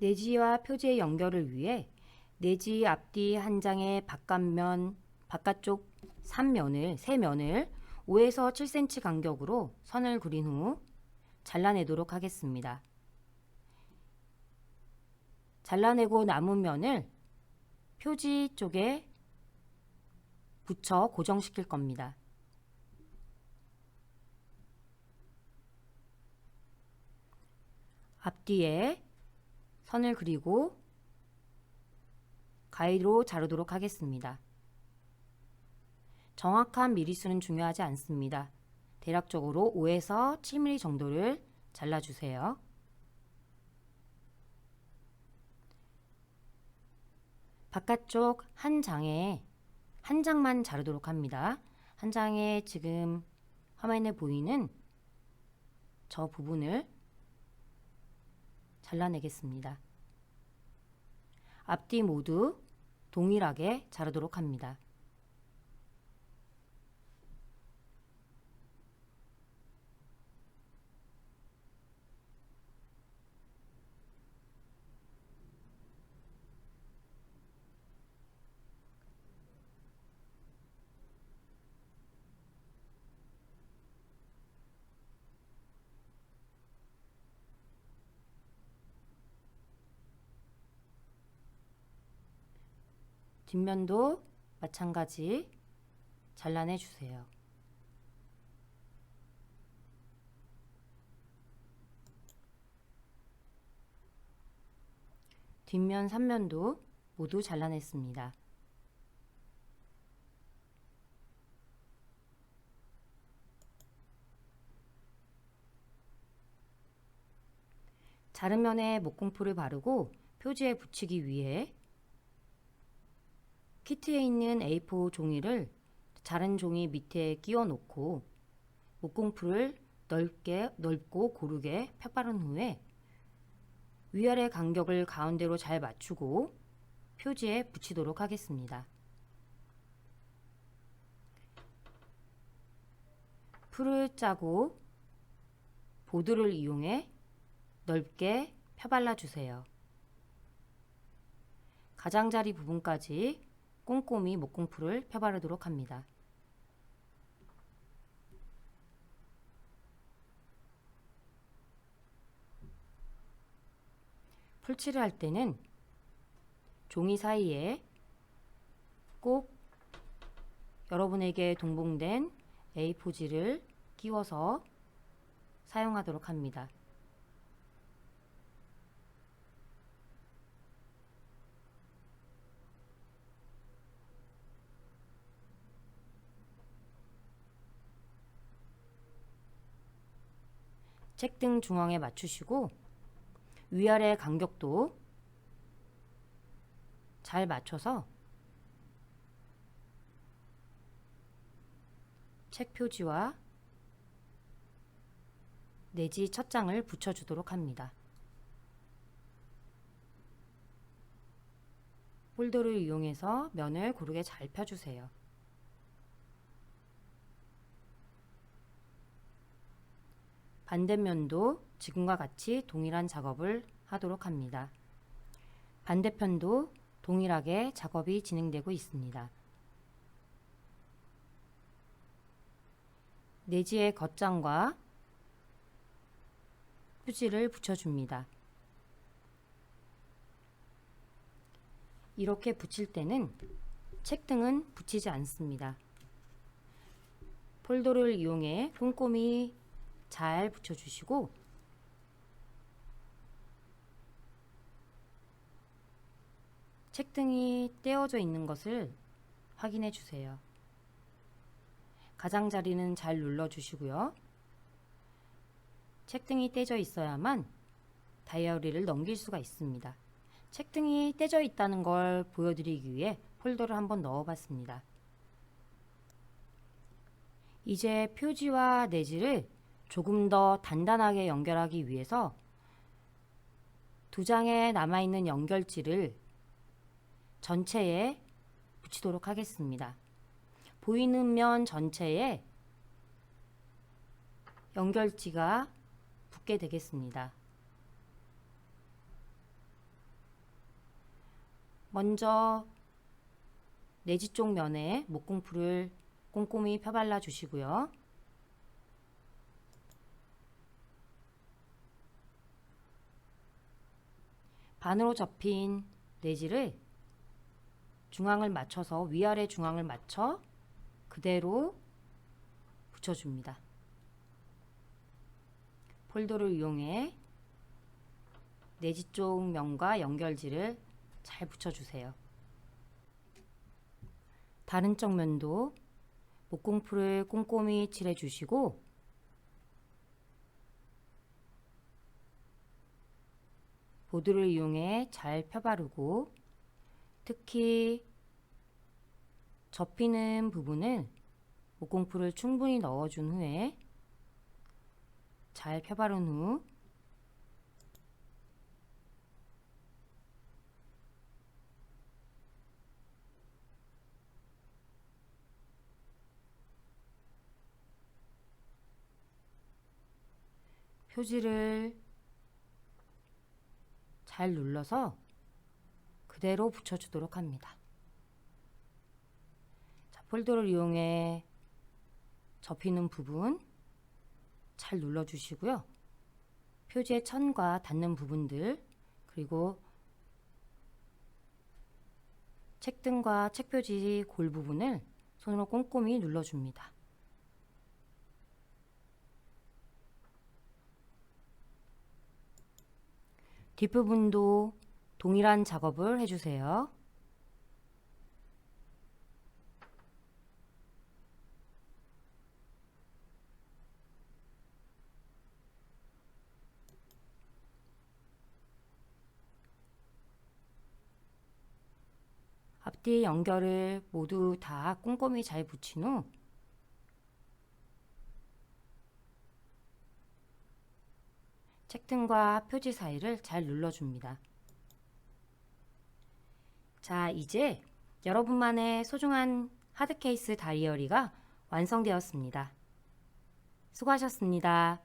내지와 표지의 연결을 위해 내지 앞뒤 한 장의 바깥면, 바깥쪽 3면을, 3면을 5에서 7cm 간격으로 선을 그린 후 잘라내도록 하겠습니다. 잘라내고 남은 면을 표지 쪽에 붙여 고정시킬 겁니다. 앞뒤에 선을 그리고 가위로 자르도록 하겠습니다. 정확한 미리수는 중요하지 않습니다. 대략적으로 5에서 7mm 정도를 잘라주세요. 바깥쪽 한 장에 한 장만 자르도록 합니다. 한 장에 지금 화면에 보이는 저 부분을 잘라내겠습니다. 앞뒤 모두 동일하게 자르도록 합니다. 뒷면도 마찬가지 잘라내 주세요. 뒷면 3면도 모두 잘라냈습니다. 자른 면에 목공풀을 바르고 표지에 붙이기 위해 키트에 있는 A4 종이를 자른 종이 밑에 끼워 놓고 목공풀을 넓게 넓고 고르게 펴바른 후에 위아래 간격을 가운데로 잘 맞추고 표지에 붙이도록 하겠습니다. 풀을 짜고 보드를 이용해 넓게 펴발라 주세요. 가장자리 부분까지 꼼꼼히 목공풀을 펴바르도록 합니다. 풀칠을 할 때는 종이 사이에 꼭 여러분에게 동봉된 A4지를 끼워서 사용하도록 합니다. 책등 중앙에 맞추시고 위아래 간격도 잘 맞춰서 책 표지와 내지 첫 장을 붙여주도록 합니다. 폴더를 이용해서 면을 고르게 잘 펴주세요. 반대면도 지금과 같이 동일한 작업을 하도록 합니다. 반대편도 동일하게 작업이 진행되고 있습니다. 내지의 겉장과 휴지를 붙여줍니다. 이렇게 붙일 때는 책등은 붙이지 않습니다. 폴더를 이용해 꼼꼼히 잘 붙여주시고 책등이 떼어져 있는 것을 확인해 주세요. 가장자리는 잘 눌러주시고요. 책등이 떼져 있어야만 다이어리를 넘길 수가 있습니다. 책등이 떼져 있다는 걸 보여드리기 위해 폴더를 한번 넣어봤습니다. 이제 표지와 내지를 조금 더 단단하게 연결하기 위해서 두 장에 남아있는 연결지를 전체에 붙이도록 하겠습니다. 보이는 면 전체에 연결지가 붙게 되겠습니다. 먼저 내지 쪽 면에 목공풀을 꼼꼼히 펴발라 주시고요. 반으로 접힌 내지를 중앙을 맞춰서 위아래 중앙을 맞춰 그대로 붙여줍니다. 폴더를 이용해 내지 쪽 면과 연결지를 잘 붙여주세요. 다른 쪽 면도 목공풀을 꼼꼼히 칠해주시고 보드를 이용해 잘 펴바르고 특히 접히는 부분은 목공풀을 충분히 넣어준 후에 잘 펴바른 후 표지를 잘 눌러서 그대로 붙여주도록 합니다. 자, 폴더를 이용해 접히는 부분 잘 눌러주시고요. 표지의 천과 닿는 부분들 그리고 책등과 책표지 골 부분을 손으로 꼼꼼히 눌러줍니다. 뒷부분도 동일한 작업을 해주세요. 앞뒤 연결을 모두 다 꼼꼼히 잘 붙인 후 책등과 표지 사이를 잘 눌러줍니다. 자, 이제 여러분만의 소중한 하드케이스 다이어리가 완성되었습니다. 수고하셨습니다.